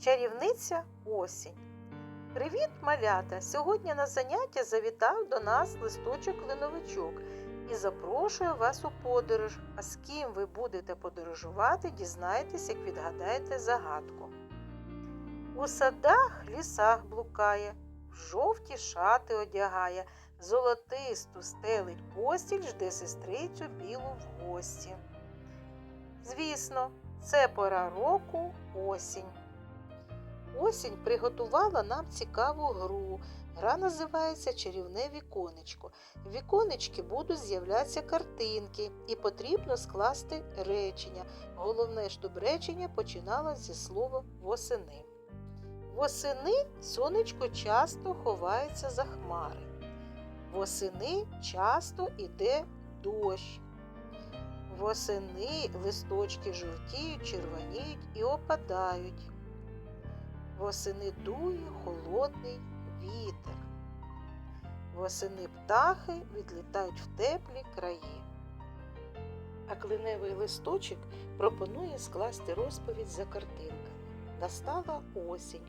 Чарівниця осінь. Привіт, малята! Сьогодні на заняття завітав до нас листочок линовичок і запрошую вас у подорож. А з ким ви будете подорожувати, дізнаєтесь, як відгадаєте загадку. У садах, лісах блукає, в жовті шати одягає, золотисту стелить постіль, жде сестрицю білу в гості. Звісно, це пора року осінь. Осінь приготувала нам цікаву гру. Гра називається Чарівне віконечко. В віконечки будуть з'являтися картинки, і потрібно скласти речення. Головне, щоб речення починалося зі слова восени. Восени сонечко часто ховається за хмари. Восени часто іде дощ. Восени листочки жовтіють, червоніють і опадають. Восени дує холодний вітер. Восени птахи відлітають в теплі краї. А клиневий листочок пропонує скласти розповідь за картинками. Настала осінь.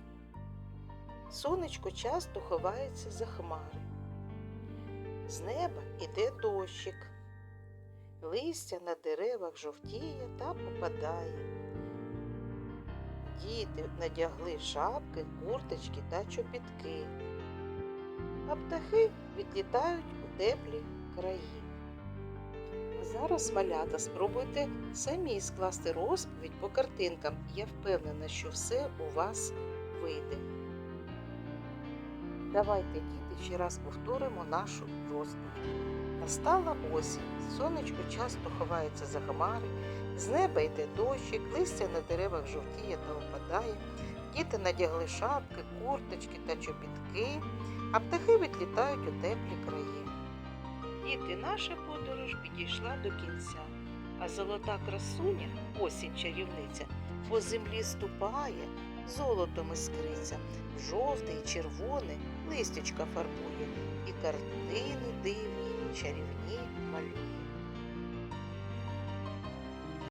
Сонечко часто ховається за хмари. З неба іде дощик. Листя на деревах жовтіє та попадає. Діти надягли шапки, курточки та чобітки, а птахи відлітають у теплі краї. Зараз, малята, спробуйте самі скласти розповідь по картинкам. Я впевнена, що все у вас вийде. Давайте, діти, ще раз повторимо нашу розповідь. Настала осінь, сонечко часто ховається за хмари, з неба йде дощик, листя на деревах жовтіє та опадає, діти надягли шапки, курточки та чобітки, а птахи відлітають у теплі краї. Діти, наша подорож підійшла до кінця, а золота красуня, осінь чарівниця, по землі ступає, золотом іскриться, в жовтий, червоне листячка фарбує, і картини дивні, чарівні.